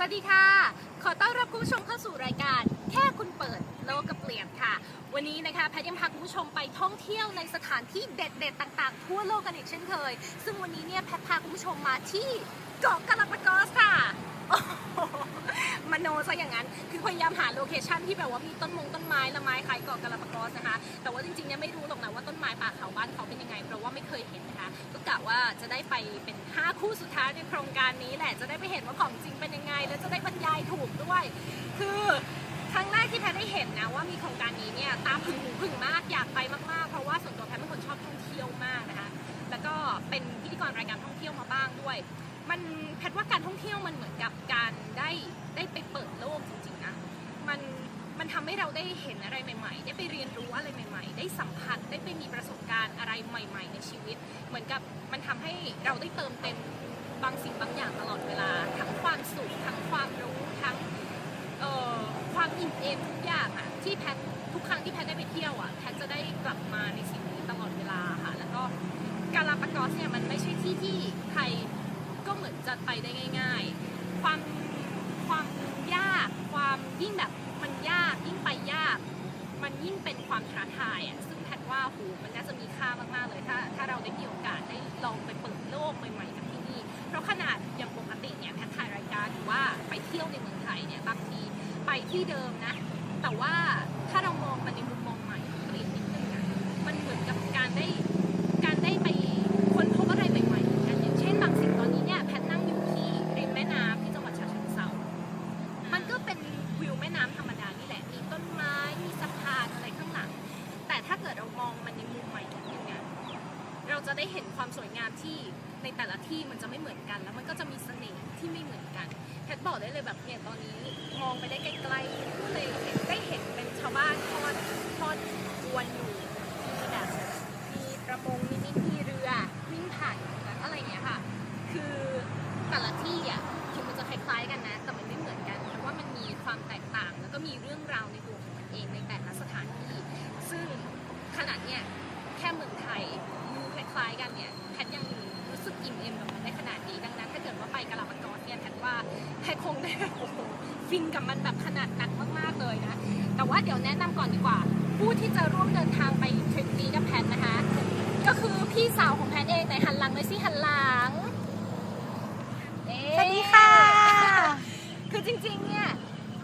สวัสดีค่ะ ขอต้อนรับคุณผู้ชมเข้าสู่รายการ แค่คุณเปิดโลกกับเปลี่ยนค่ะ วันนี้นะคะแพทย์ยังพาคุณผู้ชมไปท่องเที่ยวในสถานที่เด็ดๆต่างๆ ทั่วโลกกันอีกเช่นเคย ซึ่งวันนี้เนี่ยแพทย์พาคุณผู้ชมมาที่เกาะกาลาปากอสค่ะ โนซะอย่างนั้น คือพยายามหาโลเคชั่นที่แบบว่ามีต้นมงต้นไม้ละไม้คล้ายเกาะกาลาปากอสนะคะ แต่ว่าจริงๆเนี่ยไม่รู้หรอกนะว่าต้นไม้ป่าเขาบ้านเขาเป็นยังไง เพราะว่าไม่เคยเห็นนะคะ ก็กะว่าจะได้ไปเป็น 5 คู่สุดท้ายในโครงการนี้แหละ จะได้ไปเห็นว่าของจริงเป็นยังไง แล้วจะได้บรรยายถูกด้วย คือครั้งแรกที่แพทได้เห็นนะว่ามีโครงการนี้เนี่ยตามผึ่งหูผึ่งมากอยากไปมากๆ เพราะว่าส่วนตัวแพทเป็นคนชอบท่องเที่ยวมากนะคะ แล้วก็เป็นพิธีกรรายการท่องเที่ยวมาบ้างด้วย มันแพทว่าการท่องเที่ยวมันเหมือนกับการได้ ได้ไปเปิดโลกจริงๆนะมันมันทำให้เราได้เห็นอะไรใหม่ ๆ ได้ไปเรียนรู้อะไรใหม่ ๆ ได้สัมผัสได้ไปมีประสบการณ์อะไรใหม่ ๆ ในชีวิต เหมือนกับมันทำให้เราได้เติมเต็มบางสิ่งบางอย่างตลอดเวลา ทั้งความสุขทั้งความรู้ทั้งเอ่อความอิ่มเอมทุกอย่างอะที่แพททุกครั้งที่แพทได้ไปเที่ยวอะแพทจะได้กลับมาในสิ่งนี้ตลอดเวลาค่ะแล้วก็กาลาปากอสเนี่ยมันไม่ใช่ที่ที่ใครก็เหมือนจะไปได้ง่าย ๆ ความความยาก ความยิ่งแบบมันยากยิ่งไปยาก มันยิ่งเป็นความท้าทายอะ ซึ่งแพทย์ว่าโหมันน่าจะมี ค่ามากๆเลยถ้าถ้าเราได้มีโอกาสได้ลองไปเปิดโลกใหม่ๆกับที่นี่เพราะขนาดอย่างปกติเนี่ยแพทย์ถ่ายรายการหรือว่าไปเที่ยวในเมืองไทยเนี่ยบางทีไปที่เดิมนะ แต่ว่าถ้าเรามองมันในมุมมองใหม่เปลี่ยนนิดนึงนะมันเหมือนกับการได้ ได้เห็นความสวยงามที่ในแต่ละที่มันจะไม่เหมือนกัน แล้วมันก็จะมีเสน่ห์ที่ไม่เหมือนกันแพทบอกได้เลยแบบเนี่ยตอนนี้มองไปได้ไกลๆก็เลยเห็นได้เห็นเป็นชาวบ้านทอดทอดอวนอยู่มีแบบมีประมงนิดๆมีเรือวิ่งผ่านอะไรอย่างเงี้ยค่ะ คือแต่ละที่อะถึงมันจะคล้ายๆกันนะ แต่มันไม่เหมือนกันเพราะว่ามันมีความแตกต่าง แล้วก็มีเรื่องราวในตัวของมันเองในแต่ พทย์คงได้แบบโอ้โหฟินกับมันแบบขนาดหนักมากๆเลยนะ แต่ว่าเดี๋ยวแนะนำก่อนดีกว่า ผู้ที่จะร่วมเดินทางไปทริปนี้กับแพทย์นะคะ ก็คือพี่สาวของแพทย์เองไหนหันหลังเลยสิหันหลังเอ๊ะสวัสดีค่ะ คือจริงๆเนี่ย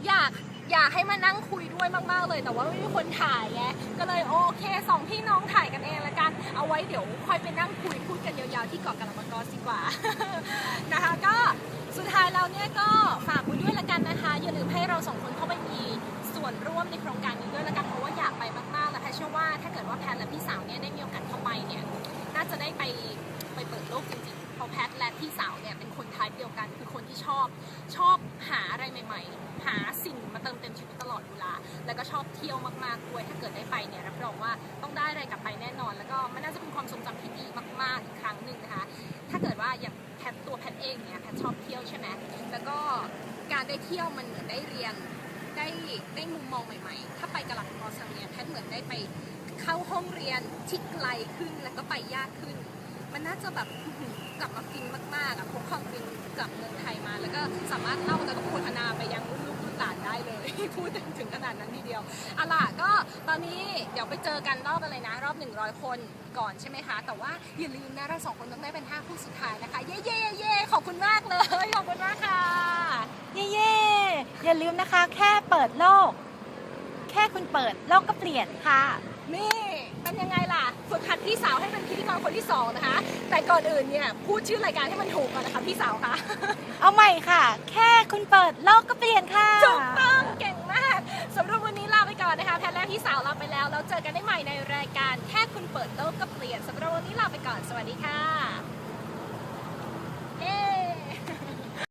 อยาก อยากให้มานั่งคุยด้วยมากๆเลย แต่ว่าไม่มีคนถ่ายไงก็เลยโอเคสองพี่น้องถ่ายกันเองละกัน เอาไว้เดี๋ยวค่อยไปนั่งคุยพูดกันยาวๆที่เกาะกาลาปากอสดีกว่านะคะ ก็สุดท้ายแล้วเนี่ยก็ฝากไว้ด้วยละกันนะคะ อย่าลืมให้เราสองคนเข้าไปมีส่วนร่วมในโครงการนี้ด้วยละกันเพราะว่าอยากไปมากๆแล้วแพเชื่อว่าถ้าเกิดว่าแพทและพี่สาวเนี่ยได้มีโอกาสเข้าไปเนี่ยน่าจะได้ไปไปเปิดโลกจริงๆเพราะแพทและพี่สาวเนี่ยเป็นคน ไทป์เดียวกัน คือคนที่ชอบชอบหาอะไรใหม่ ๆ หาสิ่งมาเติมเต็มชีวิตตลอดเวลา แล้วก็ชอบเที่ยวมากๆด้วย ถ้าเกิดได้ไปเนี่ยรับรองว่าต้องได้อะไรกลับไปแน่นอน แล้วก็มันน่าจะเป็นความทรงจำที่ดีมากๆอีกครั้งหนึ่งนะคะ ถ้าเกิดว่าอย่างแพทตัวแพทเองเนี่ยแพทชอบเที่ยวใช่ไหมแล้วก็การได้เที่ยวมันเหมือนได้เรียนได้ได้มุมมองใหม่ๆ ถ้าไปกะหล่ำกอซังเนี่ยแพทเหมือนได้ไปเข้าห้องเรียนที่ไกลขึ้นแล้วก็ไปยากขึ้น มันน่าจะแบบอื้อหือกลับมาฟินมากๆอะพกความฟินกลับเมืองไทยมา แล้วก็สามารถเล่าแล้วก็โฆษณาไปยังรุ่นลูกรุ่นหลานได้เลย พูดถึงขนาดนั้นทีเดียวเอาล่ะก็ตอนนี้เดี๋ยวไปเจอกันรอบอะไรนะ รอบ 100 คนก่อนใช่ไหมคะ แต่ว่าอย่าลืมนะเราสองคนต้องได้เป็น5คู่สุดท้ายนะคะ เย้เย้เย้ขอบคุณมากเลย ขอบคุณมากค่ะ เย่เย่อย่าลืมนะคะ แค่เปิดโลก แค่คุณเปิดโลกก็เปลี่ยนค่ะนี่ เป็นยังไงล่ะฝึกหัดพี่สาวให้เป็นพิธีกรคนที่สองนะคะ แต่ก่อนอื่นเนี่ยพูดชื่อรายการให้มันถูกก่อนนะคะพี่สาวคะเอาใหม่ค่ะ แค่คุณเปิดโลกก็เปลี่ยนค่ะถูกต้องเก่งมากสำหรับวันนี้ลาไปก่อนนะคะแพทย์และพี่สาวลาไปแล้วแล้วเจอกันได้ใหม่ในรายการแค่คุณเปิดโลกก็เปลี่ยนสำหรับวันนี้ลาไปก่อนสวัสดีค่ะเย้